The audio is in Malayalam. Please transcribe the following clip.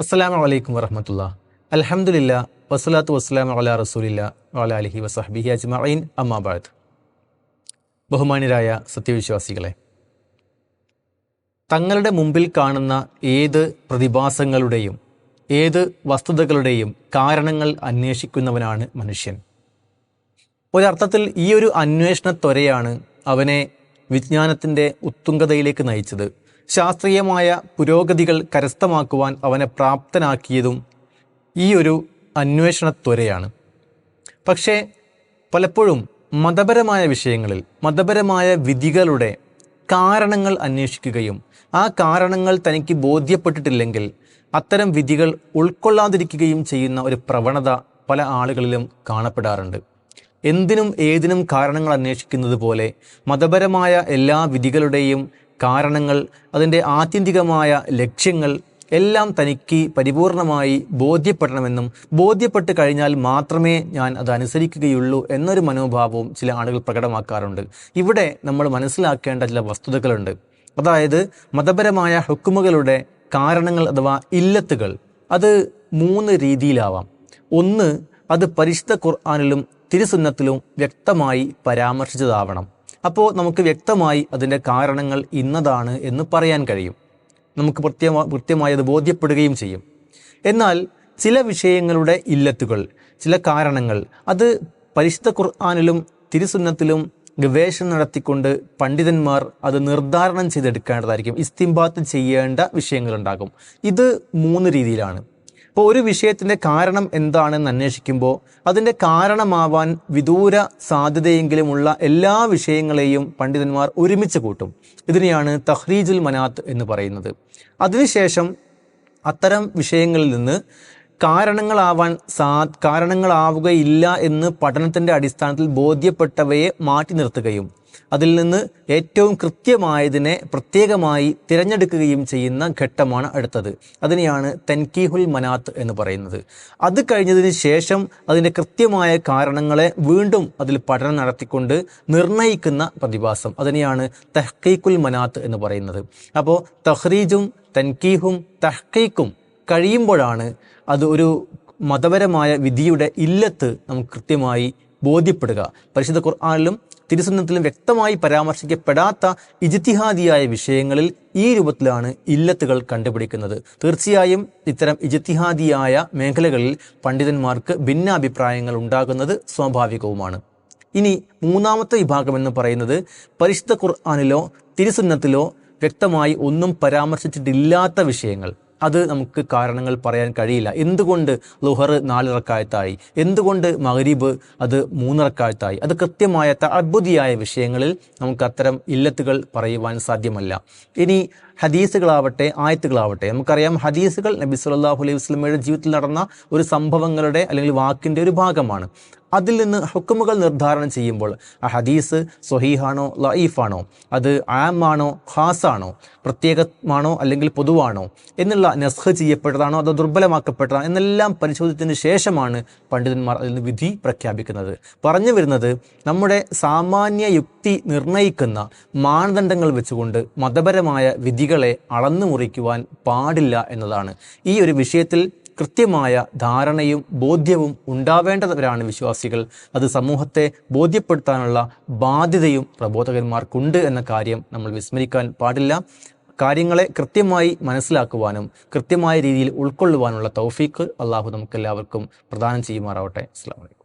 അസ്സലാമു വലൈക്കും വറഹമത്തുള്ള. അലഹമില്ല വസ്സലാത്തു വസ്സലാം അലാ റസൂലില്ല വല അലഹി വസഹബിഹി അജ്മീൻ അമ്മാബാദ് ബഹുമാനരായ സത്യവിശ്വാസികളെ തങ്ങളുടെ മുമ്പിൽ കാണുന്ന ഏത് പ്രതിഭാസങ്ങളുടെയും ഏത് വസ്തുതകളുടെയും കാരണങ്ങൾ അന്വേഷിക്കുന്നവനാണ് മനുഷ്യൻ. ഒരർത്ഥത്തിൽ ഈ ഒരു അന്വേഷണ ത്വരയാണ് അവനെ വിജ്ഞാനത്തിന്റെ ഉത്തുംഗതയിലേക്ക് നയിച്ചത്. ശാസ്ത്രീയമായ പുരോഗതികൾ കരസ്ഥമാക്കുവാൻ അവനെ പ്രാപ്തനാക്കിയതും ഈ ഒരു അന്വേഷണ ത്വരയാണ് പക്ഷേ പലപ്പോഴും മതപരമായ വിഷയങ്ങളിൽ മതപരമായ വിധികളുടെ കാരണങ്ങൾ അന്വേഷിക്കുകയും ആ കാരണങ്ങൾ തനിക്ക് ബോധ്യപ്പെട്ടിട്ടില്ലെങ്കിൽ അത്തരം വിധികൾ ഉൾക്കൊള്ളാതിരിക്കുകയും ചെയ്യുന്ന ഒരു പ്രവണത പല ആളുകളിലും കാണപ്പെടാറുണ്ട്. എന്തിനും ഏതിനും കാരണങ്ങൾ അന്വേഷിക്കുന്നത് പോലെ മതപരമായ എല്ലാ വിധികളുടെയും കാരണങ്ങൾ അതിന്റെ ആത്യന്തികമായ ലക്ഷ്യങ്ങൾ എല്ലാം തനിക്ക് പരിപൂർണമായി ബോധ്യപ്പെടണമെന്നും ബോധ്യപ്പെട്ട് കഴിഞ്ഞാൽ മാത്രമേ ഞാൻ അത് അനുസരിക്കുകയുള്ളൂ എന്നൊരു മനോഭാവവും ചില ആളുകൾ പ്രകടമാക്കാറുണ്ട്. ഇവിടെ നമ്മൾ മനസ്സിലാക്കേണ്ട ചില വസ്തുതകളുണ്ട്. അതായത് മതപരമായ ഹുക്കുമുകളുടെ കാരണങ്ങൾ അഥവാ ഇല്ലത്തുകൾ അത് മൂന്ന് രീതിയിലാവാം. ഒന്ന് അത് പരിശുദ്ധ ഖുർആാനിലും തിരുസുന്നത്തിലും വ്യക്തമായി പരാമർശിച്ചതാവണം. അപ്പോൾ നമുക്ക് വ്യക്തമായി അതിന്റെ കാരണങ്ങൾ ഇന്നതാണ് എന്ന് പറയാൻ കഴിയും. നമുക്ക് കൃത്യമാ കൃത്യമായി അത് ബോധ്യപ്പെടുകയും ചെയ്യും. എന്നാൽ ചില വിഷയങ്ങളുടെ ഇല്ലത്തുകൾ ചില കാരണങ്ങൾ അത് പരിശുദ്ധ ഖുർആാനിലും തിരുസുന്നത്തിലും ഗവേഷണം നടത്തിക്കൊണ്ട് പണ്ഡിതന്മാർ അത് നിർദ്ധാരണം ചെയ്തെടുക്കേണ്ടതായിരിക്കും. ഇസ്തിംബാത്ത് ചെയ്യേണ്ട വിഷയങ്ങളുണ്ടാകും. ഇത് മൂന്ന് രീതിയിലാണ്. അപ്പോൾ ഒരു വിഷയത്തിന്റെ കാരണം എന്താണെന്ന് അന്വേഷിക്കുമ്പോൾ അതിന്റെ കാരണമാവാൻ വിദൂര സാധ്യതയെങ്കിലുമുള്ള എല്ലാ വിഷയങ്ങളെയും പണ്ഡിതന്മാർ ഒരുമിച്ച് കൂട്ടും. ഇതിനെയാണ് തഹ്രീജുൽ മനാത്ത് എന്ന് പറയുന്നത്. അതിനുശേഷം അത്തരം വിഷയങ്ങളിൽ നിന്ന് കാരണങ്ങളാവാൻ സാ കാരണങ്ങളാവുകയില്ല എന്ന് പഠനത്തിന്റെ അടിസ്ഥാനത്തിൽ ബോധ്യപ്പെട്ടവയെ മാറ്റി നിർത്തുകയും അതിൽ നിന്ന് ഏറ്റവും കൃത്യമായതിനെ പ്രത്യേകമായി തിരഞ്ഞെടുക്കുകയും ചെയ്യുന്ന ഘട്ടമാണ് അടുത്തത്. അതിനെയാണ് തൻകീഹുൽ മനാത്ത് എന്ന് പറയുന്നത്. അത് കഴിഞ്ഞതിന് ശേഷം അതിന്റെ കൃത്യമായ കാരണങ്ങളെ വീണ്ടും അതിൽ പഠനം നടത്തിക്കൊണ്ട് നിർണയിക്കുന്ന പ്രതിഭാസം. അതിനെയാണ് തഹ്ക്കീക്കുൽ മനാത്ത് എന്ന് പറയുന്നത്. അപ്പോൾ തഹ്രീജും തൻകീഹും തഹ്ക്കീക്കും കഴിയുമ്പോഴാണ് അത് ഒരു മതപരമായ വിധിയുടെ ഇല്ലത്ത് നമുക്ക് കൃത്യമായി ബോധ്യപ്പെടുക. പരിശുദ്ധ ഖുർആാനിലും തിരുസുന്നത്തിലും വ്യക്തമായി പരാമർശിക്കപ്പെടാത്ത ഇജിത്തിഹാദിയായ വിഷയങ്ങളിൽ ഈ രൂപത്തിലാണ് ഇല്ലത്തുകൾ കണ്ടുപിടിക്കുന്നത്. തീർച്ചയായും ഇത്തരം ഇജിത്തിഹാദിയായ മേഖലകളിൽ പണ്ഡിതന്മാർക്ക് ഭിന്നാഭിപ്രായങ്ങൾ ഉണ്ടാകുന്നത് സ്വാഭാവികവുമാണ്. ഇനി മൂന്നാമത്തെ വിഭാഗം എന്ന് പറയുന്നത് പരിശുദ്ധ ഖുർആാനിലോ തിരുസുന്നത്തിലോ വ്യക്തമായി ഒന്നും പരാമർശിച്ചിട്ടില്ലാത്ത വിഷയങ്ങൾ. അത് നമുക്ക് കാരണങ്ങൾ പറയാൻ കഴിയില്ല. എന്തുകൊണ്ട് ലുഹർ നാലിറക്കായത്തായി? എന്തുകൊണ്ട് മഹരീബ് അത് മൂന്നിറക്കായത്തായി? അത് കൃത്യമായ അത്ഭുതിയായ വിഷയങ്ങളിൽ നമുക്ക് അത്തരം ഇല്ലത്തുകൾ പറയുവാൻ സാധ്യമല്ല. ഇനി ഹദീസുകളാവട്ടെ ആയത്തുകളാവട്ടെ. നമുക്കറിയാം ഹദീസുകൾ നബി സുല്ലാഹു അലൈഹി വസ്ലമയുടെ ജീവിതത്തിൽ നടന്ന ഒരു സംഭവങ്ങളുടെ അല്ലെങ്കിൽ വാക്കിന്റെ ഒരു ഭാഗമാണ്. അതിൽ നിന്ന് ഹുക്കുമുകൾ നിർദ്ധാരണം ചെയ്യുമ്പോൾ ആ ഹദീസ് സൊഹീഹാണോ ലൈഫാണോ അത് ആമാണോ ഖാസാണോ പ്രത്യേകമാണോ അല്ലെങ്കിൽ പൊതുവാണോ എന്നുള്ള നെസ്ഹ് ചെയ്യപ്പെട്ടതാണോ അതോ ദുർബലമാക്കപ്പെട്ടതാണോ എന്നെല്ലാം പരിശോധിച്ചതിന് ശേഷമാണ് പണ്ഡിതന്മാർ അതിൽ നിന്ന് വിധി പ്രഖ്യാപിക്കുന്നത്. പറഞ്ഞു വരുന്നത് നമ്മുടെ സാമാന്യ യുക്തി നിർണയിക്കുന്ന മാനദണ്ഡങ്ങൾ വെച്ചുകൊണ്ട് മതപരമായ വിധികളെ അളന്നു മുറിക്കുവാൻ പാടില്ല എന്നതാണ്. ഈ ഒരു വിഷയത്തിൽ കൃത്യമായ ധാരണയും ബോധ്യവും ഉണ്ടാവേണ്ടവരാണ് വിശ്വാസികൾ. അത് സമൂഹത്തെ ബോധ്യപ്പെടുത്താനുള്ള ബാധ്യതയും പ്രബോധകന്മാർക്കുണ്ട് എന്ന കാര്യം നമ്മൾ വിസ്മരിക്കാൻ പാടില്ല. കാര്യങ്ങളെ കൃത്യമായി മനസ്സിലാക്കുവാനും കൃത്യമായ രീതിയിൽ ഉൾക്കൊള്ളുവാനുള്ള തൗഫീക്ക് അള്ളാഹു നമുക്കെല്ലാവർക്കും പ്രദാനം ചെയ്യുമാറാവട്ടെ. അസ്ലാം